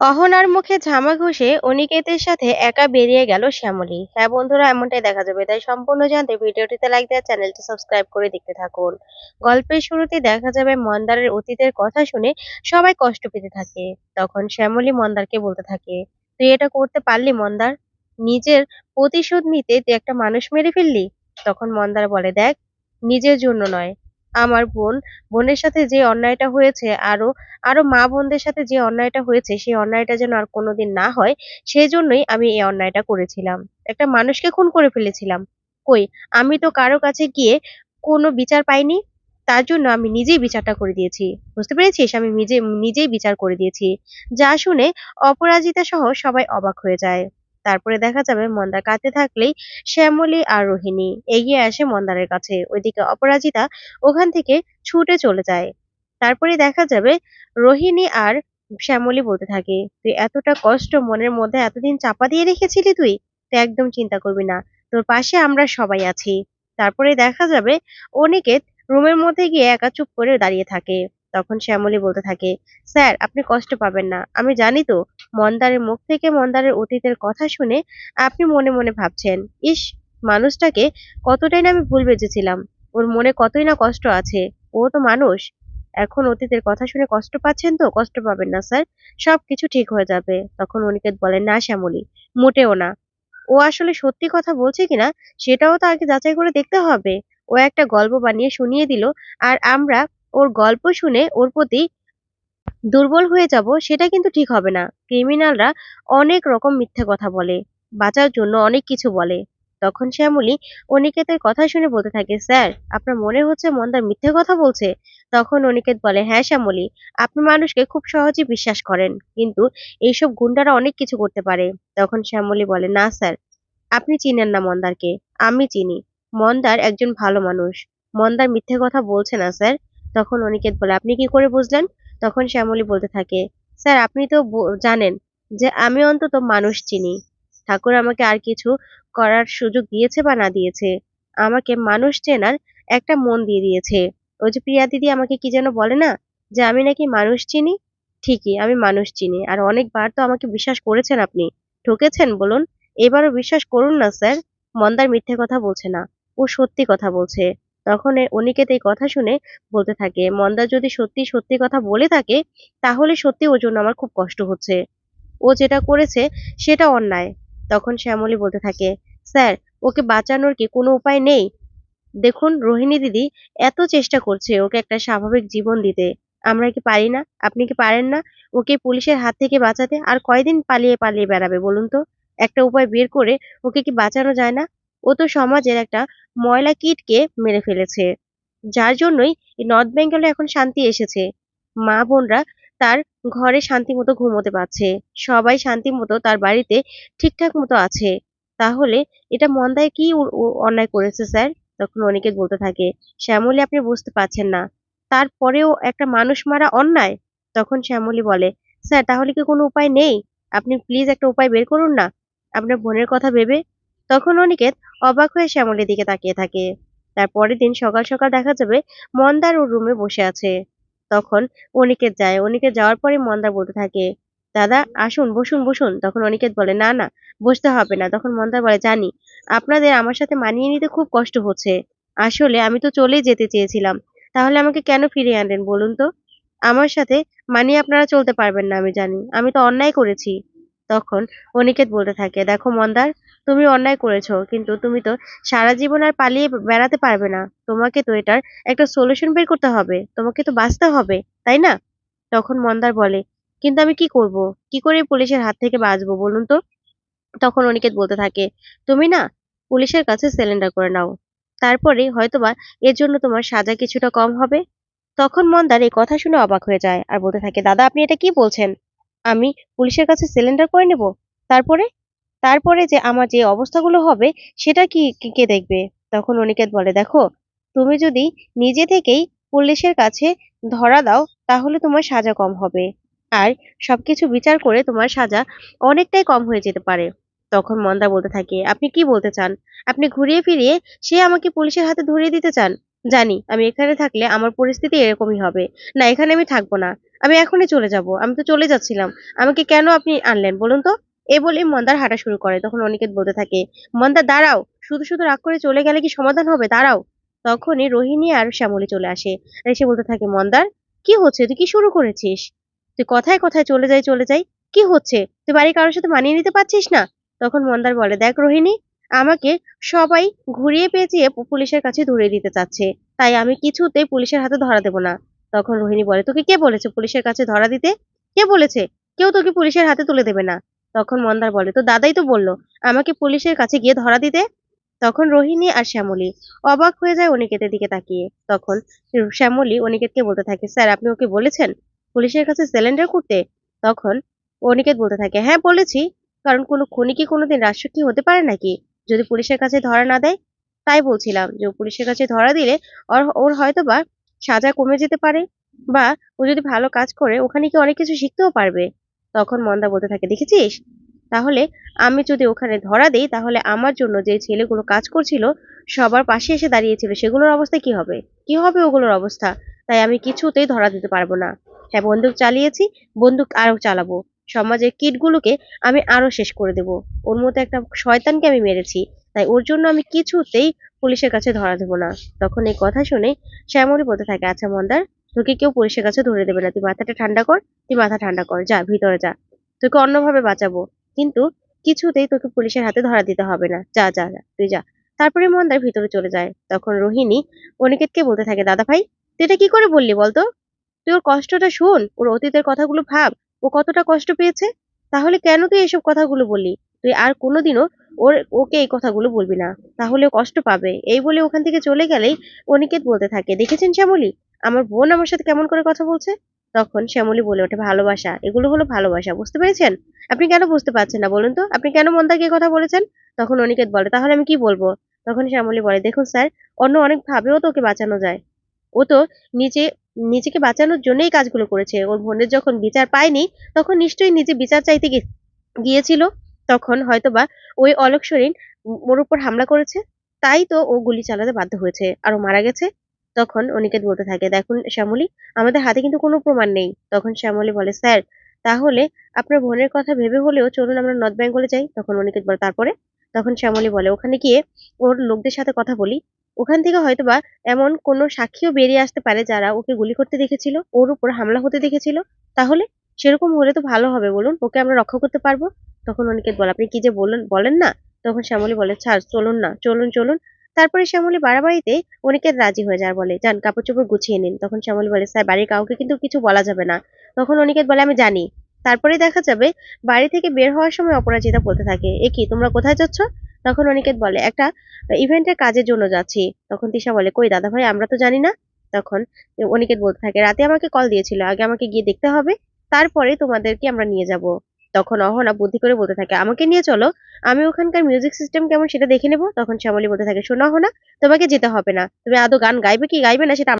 অহনার মুখে ঝামা ঘষে অনিকেতের সাথে একা বেরিয়ে গেল শ্যামলী। হ্যাঁ বন্ধুরা, এমনটাই দেখা যাবে। তাই সম্পূর্ণ জানতে ভিডিওটিতে লাইক দেওয়া চ্যানেলটি সাবস্ক্রাইব করে দেখতে থাকুন। গল্পের শুরুতে দেখা যাবে মন্দারের অতীতের কথা শুনে সবাই কষ্ট পেতে থাকে। তখন শ্যামলী মন্দারকে বলতে থাকে, তুই এটা করতে পারলি মন্দার? নিজের প্রতিশোধ নিতে তুই একটা মানুষ মেরে ফেললি? তখন মন্দার বলে, দেখ, নিজের জন্য নয় আমার বোন, বোনের সাথে যে অন্যায়টা হয়েছে আরও আরও মা বোনদের সাথে যে অন্যায়টা হয়েছে, সেই অন্যায়টা যেন আর কোনোদিন না হয় সেই জন্যই আমি এই অন্যায়টা করেছিলাম। একটা মানুষকে খুন করে ফেলেছিলাম। কই, আমি তো কারও কাছে গিয়ে কোনো বিচার পাইনি, তার জন্য আমি নিজেই বিচারটা করে দিয়েছি। বুঝতে পেরেছিস? আমি নিজে, নিজেই বিচার করে দিয়েছি। যা শুনে অপরাজিতা সহ সবাই অবাক হয়ে যায়। তারপরে দেখা যাবে মন্দার কাঁদতে থাকলেই শ্যামলী আর রোহিণী। এগিয়ে আসে মন্দারের কাছে। ওইদিকে অপরাজিতা ওখান থেকে ছুটে চলে যায়। তারপরে দেখা যাবে রোহিণী আর শ্যামলী বলতে থাকে, তুই এতটা কষ্ট মনের মধ্যে এতদিন চাপা দিয়ে রেখেছিলি তুই? তুই একদম চিন্তা করবি না। তোর পাশে আমরা সবাই আছি। তারপরে দেখা যাবে অনিকেত রুমের মধ্যে গিয়ে একা চুপ করে দাঁড়িয়ে থাকে। তখন শ্যামলী বলতে থাকে, স্যার, আপনি কষ্ট পাবেন না। আমি জানি তো মন্দারের মুখ থেকে মন্দারের অতীতের কথা শুনে আপনি মনে মনে ভাবছেন, ইস, মানুষটাকে কতটাই না আমি ভুল বেঁচেছিলাম। ওর মনে কতই না কষ্ট আছে। ও তো মানুষ। এখন অতীতের কথা শুনে কষ্ট পাচ্ছেন তো? কষ্ট পাবেন না, স্যার। সবকিছু ঠিক হয়ে যাবে। তখন অনিকেত বলেন, না, শ্যামলী, মোটেও না। ও আসলে সত্যি কথা বলছে কিনা সেটাও তো আগে যাচাই করে দেখতে হবে। ও একটা গল্প বানিয়ে শুনিয়ে দিল, আর আমরা ওর গল্প শুনে ওর প্রতি দুর্বল হয়ে যাব সেটা কিন্তু ঠিক হবে না। ক্রিমিনালরা অনেক রকম মিথ্যে কথা বলে, বাঁচার জন্য অনেক কিছু বলে। তখন শ্যামলী অনিকেতের কথা শুনে বলতে থাকে, স্যার, আপনার মনে হচ্ছে মন্দার মিথ্যে কথা বলছে? তখন অনিকেত বলে হ্যাঁ শ্যামলী, আপনি মানুষকে খুব সহজে বিশ্বাস করেন, কিন্তু এইসব গুন্ডারা অনেক কিছু করতে পারে। তখন শ্যামলী বলে, না স্যার, আপনি চিনেন না মন্দারকে, আমি চিনি। মন্দার একজন ভালো মানুষ। মন্দার মিথ্যে কথা বলছে না স্যার? তখন অনিকেত বলে, আপনি কি করে বুঝলেন? তখন শ্যামলী বলতে থাকে, স্যার, আপনি তো জানেন যে আমি অন্তত মানুষ চিনি। ঠাকুর আমাকে আর কিছু করার সুযোগ দিয়েছে বা না দিয়েছে? আমাকে মানুষ চেনার একটা মন দিয়ে দিয়েছে। ওই যে প্রিয়া দিদি আমাকে কি যেন বলে না, যে আমি নাকি মানুষ চিনি? ঠিকই, আমি মানুষ চিনি। আর অনেকবার তো আমাকে বিশ্বাস করেছেন আপনি। ঠকেছেন, বলুন। এবারও বিশ্বাস করুন না, স্যার। মন্দার মিথ্যে কথা বলছে না। ও সত্যি কথা বলছে। তখন অনিকেত এই কথা শুনে বলতে থাকে, মন্দা যদি সত্যি সত্যি কথা বলে থাকে, তাহলে সত্যি ওর জন্য আমার খুব কষ্ট হচ্ছে। ও যেটা করেছে সেটা অন্যায়। তখন শ্যামলী বলতে থাকে, স্যার, ওকে বাঁচানোর কি কোনো উপায় নেই? দেখুন রোহিণী দিদি এত চেষ্টা করছে ওকে একটা স্বাভাবিক জীবন দিতে। আমরা কি পারি না? আপনি কি পারেন না ওকে পুলিশের হাত থেকে বাঁচাতে? আর কয়দিন পালিয়ে পালিয়ে বেড়াবে বলুন তো? একটা উপায় বের করে ওকে কি বাঁচানো যায় না? ও তো সমাজের একটা ময়লা কীটকে মেরে ফেলেছে। যার জন্যই নর্থ বেঙ্গলে এখন শান্তি এসেছে। মা বোনরা তার ঘরে শান্তি মতো ঘুমোতে পারছে। সবাই শান্তি মতো তার বাড়িতে ঠিকঠাক মতো আছে। তাহলে এটা মন্দায় কি অন্যায় করেছে স্যার? তখন অনিকেত বলতে থাকে, শ্যামলী আপনি বুঝতে পারছেন না। তারপরেও একটা মানুষ মারা অন্যায়? তখন শ্যামলী বলে, স্যার, তাহলে কি কোনো উপায় নেই? আপনি প্লিজ একটা উপায় বের করুন না। আপনার বোনের কথা ভেবে তখন অনিকেত অবাক হয়ে শ্যামলের দিকে তাকিয়ে থাকে। তার পরের দিন সকাল সকাল দেখা যাবে মন্দার ওর রুমে বসে আছে। তখন অনিকেত যায়। অনিকেত যাওয়ার পরে মন্দার বলতে থাকে, দাদা, আসুন, বসুন বসুন। তখন অনিকেত বলে, না না, বসতে হবে না। তখন মন্দার বলে, জানি, আপনাদের আমার সাথে মানিয়ে নিতে খুব কষ্ট হচ্ছে। আসলে আমি তো চলেই যেতে চেয়েছিলাম। তাহলে আমাকে কেন ফিরিয়ে আনলেন বলুন তো? আমার সাথে মানিয়ে আপনারা চলতে পারবেন না, আমি জানি। আমি তো অন্যায় করেছি। তখন অনিকেত বলতে থাকে, দেখো মন্দার তুমি অন্যায় করেছ, কিন্তু তুমি তো সারা জীবন আর পালিয়ে বেড়াতে পারবে না। তোমাকে তো এটার একটা সলিউশন বের করতে হবে, তোমাকে তো বাঁচতে হবে, তাই না? তখন মন্দার বলে, কিন্তু আমি কি করব? কি করে পুলিশের হাত থেকে বাঁচবো বলুন তো? তখন অনিকেত বলতে থাকে, তুমি না পুলিশের কাছে সিলিন্ডার করে নাও, তারপরে হয়তোবা এর জন্য তোমার সাজা কিছুটা কম হবে। তখন মন্দার এই কথা শুনে অবাক হয়ে যায় আর বলতে থাকে, দাদা, আপনি এটা কি বলছেন? আমি পুলিশের কাছে সিলিন্ডার করে নেব, তারপরে? তারপরে যে আমার যে অবস্থাগুলো হবে, সেটা কি, কি- দেখবে? তখন অনিকেত বলে, দেখো, তুমি যদি নিজে থেকেই পুলিশের কাছে ধরা দাও, তাহলে তোমার সাজা কম হবে। আর সবকিছু বিচার করে তোমার সাজা অনেকটাই কম হয়ে যেতে পারে। তখন মন্দা বলতে থাকে, আপনি কি বলতে চান? আপনি ঘুরিয়ে ফিরিয়ে সে আমাকে পুলিশের হাতে ধরিয়ে দিতে চান? জানি, আমি এখানে থাকলে আমার পরিস্থিতি এরকমই হবে। না, এখানে আমি থাকব না। আমি এখনই চলে যাব। আমি তো চলে যাচ্ছিলাম। আমাকে কেন আপনি আনলেন, বলুন তো? এ বলে মন্দার হাঁটা শুরু করে। তখন অনিকেত বলতে থাকে মন্দার দাঁড়াও, শুধু শুধু রাগ করে চলে গেলে কি সমাধান হবে? দাঁড়াও। তখনই রোহিণী আর শ্যামলী চলে আসে। আর এসে বলতে থাকে, মন্দার, কি হচ্ছে? তুই কি শুরু করেছিস? তুই কথায় কথায় চলে যাই চলে যাই, কি হচ্ছে? তুই বাড়ির কারোর সাথে মানিয়ে নিতে পারছিস না? তখন মন্দার বলে, দেখ রোহিণী, আমাকে সবাই ঘুরিয়ে পেঁচিয়ে পুলিশের কাছে ধরিয়ে দিতে চাচ্ছে। তাই আমি কিছুতে পুলিশের হাতে ধরা দেব না। তখন রোহিণী বলে, তোকে কে বলেছে পুলিশের কাছে ধরা দিতে? কে বলেছে? কেউ তোকে পুলিশের হাতে তুলে দেবে না। তখন মন্দার বলে, তো দাদাই তো বলল, আমাকে পুলিশের কাছে গিয়ে ধরা দিতে? তখন রোহিণী আর শ্যামলী অবাক হয়ে যায় অনিকেতের দিকে তাকিয়ে। তখন শ্যামলী অনিকেতকে বলতে থাকে, স্যার, আপনি ওকে বলেছেন পুলিশের কাছে সিলিন্ডার করতে? তখন অনিকেত বলতে থাকে হ্যাঁ বলেছি। কারণ কোনো খুনি কি কোনোদিন রাষ্ট্রকি হতে পারে নাকি? যদি পুলিশের কাছে ধরা না দেয়? তাই বলছিলাম, যে পুলিশের কাছে ধরা দিলে ওর ওর হয়তো বা সাজা কমে যেতে পারে বা ও যদি ভালো কাজ করে, ওখানে কি অনেক কিছু শিখতেও পারবে? তখন মন্দা বলতে থাকে, দেখেছিস? তাহলে আমি যদি ওখানে ধরা দেই, তাহলে আমার জন্য যে ছেলেগুলো কাজ করছিল, সবার পাশে এসে দাঁড়িয়েছিল, সেগুলোর অবস্থা কি হবে? কি হবে ওগুলোর অবস্থা? তাই আমি কিছুতেই ধরা দিতে পারব না। হ্যাঁ বন্দুক চালিয়েছি, বন্দুক আরও চালাবো। সমাজের কিটগুলোকে আমি আরও শেষ করে দেব। ওর মতো একটা শয়তানকে আমি মেরেছি, তাই ওর জন্য আমি কিছুতেই পুলিশের কাছে ধরা দেবো না। তখন এই কথা শুনে শ্যামলী বলতে থাকে আচ্ছা মন্দার তোকে কেউ পুলিশের কাছে ধরে দেবে না। তুই মাথাটা ঠান্ডা কর, তুই মাথা ঠান্ডা কর, যা, ভিতরে যা। তোকে অন্যভাবে বাঁচাবো। কিন্তু কিছুতেই তোকে পুলিশের হাতে ধরা দিতে হবে না। যা যা যা, তুই যা। তারপরে মন্দার ভিতরে চলে যায়। তখন রোহিণী অনিকেতকে বলতে থাকে, দাদা ভাই, তুই এটা কি করে বললি বলতো? তুই ওর কষ্টটা শুন, ওর অতীতের কথাগুলো ভাব। ও কতটা কষ্ট পেয়েছে? তাহলে কেন তুই এসব কথাগুলো বললি? তুই আর কোনোদিনও ওর, ওকে এই কথাগুলো বলবি না। তাহলে কষ্ট পাবে। এই বলে ওখান থেকে চলে গেলেই অনিকেত বলতে থাকে, দেখেছেন শ্যামলী? আমার বোন আমার সাথে কেমন করে কথা বলছে? তখন শ্যামলী বলে ওঠে, ভালোবাসা, এগুলো হলো ভালোবাসা, বুঝতে পেরেছেন? আপনি কেন বুঝতে পারছেন না বলুন তো? আপনি কেন মন্দাকে এই কথা বলেছেন? তখন অনিকেত বলে, তাহলে আমি কি বলব? তখন শ্যামলী বলে, দেখুন স্যার, অন্য অনেক ভাবেও তো ওকে বাঁচানো যায়। ও তো নিজে, নিজেকে বাঁচানোর জন্যই কাজগুলো করেছে। ওর বোনের যখন বিচার পায়নি, তখন নিশ্চয়ই নিজে বিচার চাইতে গিয়েছিল। তখন হয়তোবা ওই অলোক সরিন ওর উপর হামলা করেছে। তাই তো ও গুলি চালাতে বাধ্য হয়েছে। আর মারা গেছে। তখন অনিকেত বলতে থাকে, দেখুন শ্যামলী, আমাদের হাতে কিন্তু কোনো প্রমাণ নেই। তখন শ্যামলী বলে, স্যার, তাহলে আপনার বোনের কথা ভেবে হলেও চলুন আমরা নর্থ বেঙ্গলে যাই। তখন অনিকেত বলে, তারপরে? তখন শ্যামলী বলে, ওখানে গিয়ে ওর লোকদের সাথে কথা বলি। ওখান থেকে হয়তোবা এমন কোনো সাক্ষীও বেরিয়ে আসতে পারে যারা ওকে গুলি করতে দেখেছিল, ওর উপর হামলা হতে দেখেছিল। তাহলে সেরকম হলে তো ভালো হবে, বলুন, ওকে আমরা রক্ষা করতে পারব? তখন অনিকেত বলে, আপনি কি যে বলেন বলেন না? তখন শ্যামলী বলে ছাড় চলুন না, চলুন চলুন তারপরে শ্যামলী বাড়াবাড়িতে অনিকেত রাজি হয়ে যায় বলে যান কাপড় চোপড় গুছিয়ে নিন। তখন শ্যামলী বলে, স্যার, বাড়ির কাউকে কিন্তু কিছু বলা যাবে না। তখন অনিকেত বলে, আমি জানি। তারপরে দেখা যাবে, বাড়ি থেকে বের হওয়ার সময় অপরাজিতা বলতে থাকে, এ কি, তোমরা কোথায় যাচ্ছ? তখন অনিকেত বলে, একটা ইভেন্টের কাজের জন্য যাচ্ছি। তখন তিশা বলে, কই দাদা ভাই আমরা তো জানি না। তখন অনিকেত বলতে থাকে, রাতে আমাকে কল দিয়েছিল, আগে আমাকে গিয়ে দেখতে হবে, তারপরে তোমাদেরকে আমরা নিয়ে যাব। তখন অহনা বুদ্ধি করে বলতে থাকে, আমাকে নিয়ে চলো, আমি ওখানকার মিউজিক সিস্টেম কেমন সেটা দেখে নেব। তখন শ্যামলী বলতে থাকে, শোনো অহনা, তোমাকে যেতে হবে না। তুমি আদৌ গান গাইবে কি? গাইবে না সেটা